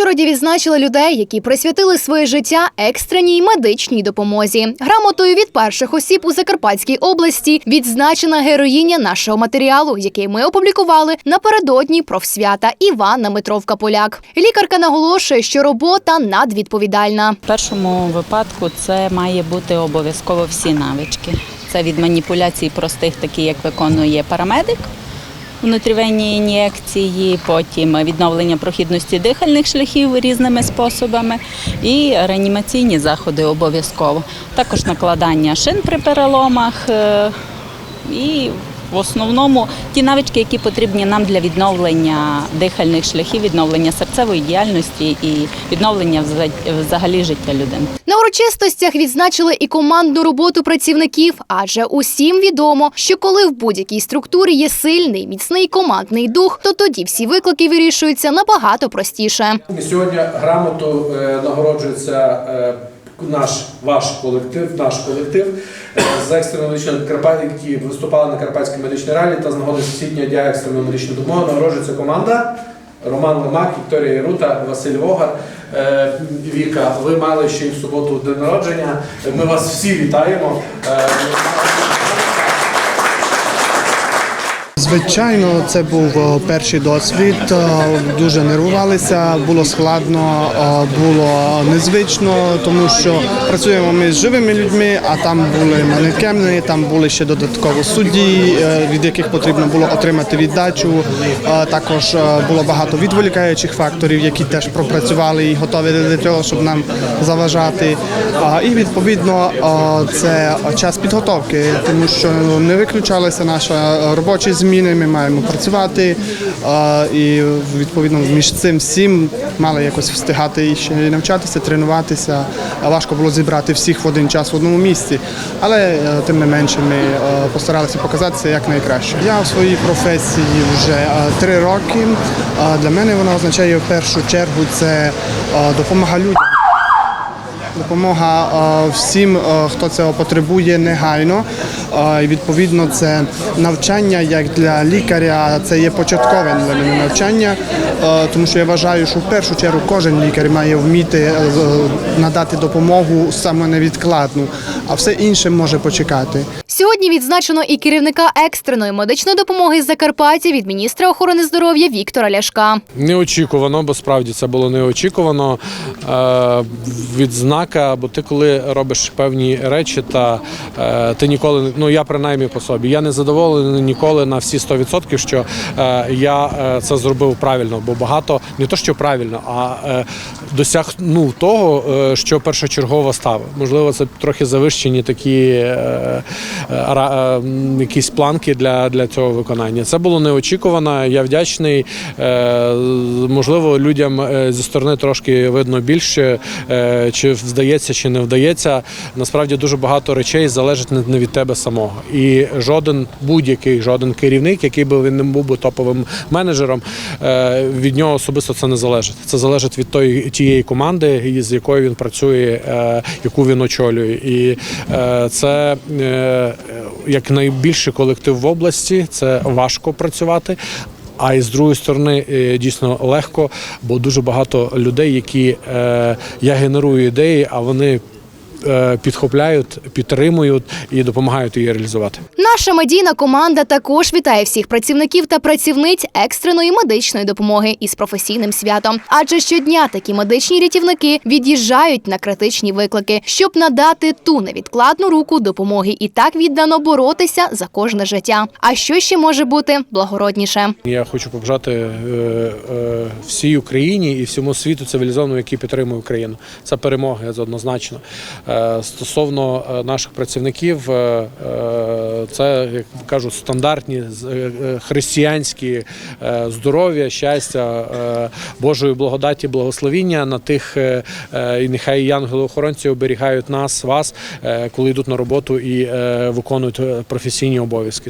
Ужгороді відзначили людей, які присвятили своє життя екстреній медичній допомозі. Грамотою від перших осіб у Закарпатській області відзначена героїня нашого матеріалу, який ми опублікували напередодні профсвята Іванна Митровка Поляк. Лікарка наголошує, що робота надвідповідальна. В першому випадку це має бути обов'язково всі навички. Це від маніпуляцій простих, такі як виконує парамедик, внутрівенні ін'єкції, потім відновлення прохідності дихальних шляхів різними способами і реанімаційні заходи обов'язково. Також накладання шин при переломах е, і в основному ті навички, які потрібні нам для відновлення дихальних шляхів, відновлення серцевої діяльності і відновлення вза- взагалі життя людини. На урочистостях відзначили і командну роботу працівників, адже усім відомо, що коли в будь-якій структурі є сильний, міцний командний дух, то тоді всі виклики вирішуються набагато простіше. Сьогодні грамоту е, нагороджується е, наш ваш колектив, наш колектив е, з екстреної медичної Карпат, які виступали на Карпатській медичній ралі та з нагоди Всесвітнього дня екстреної медичної допомоги нагороджується команда. Роман Лемак, Вікторія Ярута, Василь Вогар, е, Віка. Ви мали ще й в суботу день народження. Ми вас всі вітаємо. Звичайно, це був е, перший досвід. е, Дуже нервувалися, було складно, е, було незвично, тому що працюємо ми з живими людьми, а там були манекени, там були ще додатково судді, від яких потрібно було отримати віддачу. Також було багато відволікаючих факторів, які теж пропрацювали і готові до цього, щоб нам заважати. І відповідно це час підготовки, тому що не виключалася наша робочі зміни. Ми маємо працювати і відповідно між цим всім мали якось встигати і ще навчатися, тренуватися. Важко було зібрати всіх в один час в одному місці, але е, тим не менше ми е, постаралися показатися як найкраще. Я у своїй професії вже е, три роки. Для мене вона означає в першу чергу це допомога людям. Допомога е, всім, е, хто цього потребує негайно. Е, І відповідно це навчання як для лікаря, це є початкове для мене навчання, тому що я вважаю, що в першу чергу кожен лікар має вміти надати допомогу саме невідкладну, а все інше може почекати. Сьогодні відзначено і керівника екстреної медичної допомоги з Закарпаття від міністра охорони здоров'я Віктора Ляшка. Неочікувано, бо справді це було неочікувано. Е, відзнака, бо ти коли робиш певні речі, та е, ти ніколи, ну я принаймні по собі, я не задоволений ніколи на всі 100%, що е, я це зробив правильно, бо багато не то, що правильно, а досягнув того, що першочергово ставив. Можливо, це трохи завищені такі якісь планки для, для цього виконання. Це було неочікувано. Я вдячний. Можливо, людям зі сторони трошки видно більше, е, чи вдається, чи не вдається. Насправді дуже багато речей залежить не від тебе самого. І жоден будь-який жоден керівник, який би він не був би топовим менеджером, е, від нього особисто це не залежить. Це залежить від тої тієї команди, з якою він працює, е, яку він очолює. І це як найбільший колектив в області. Це важко працювати. А і з другої сторони е, дійсно легко, бо дуже багато людей, які е, я генерую ідеї, а вони підхопляють, підтримують і допомагають її реалізувати. Наша медійна команда також вітає всіх працівників та працівниць екстреної медичної допомоги із професійним святом. Адже щодня такі медичні рятівники від'їжджають на критичні виклики, щоб надати ту невідкладну руку допомоги і так віддано боротися за кожне життя. А що ще може бути благородніше? Я хочу побажати е, е, всій Україні і всьому світу цивілізованому, який підтримує Україну. Це перемоги однозначно. Е, Стосовно е, наших працівників, е, це як кажуть, стандартні християнські здоров'я, щастя, Божої благодаті, благословіння на тих, і нехай янголи-охоронці оберігають нас, вас, коли йдуть на роботу і виконують професійні обов'язки.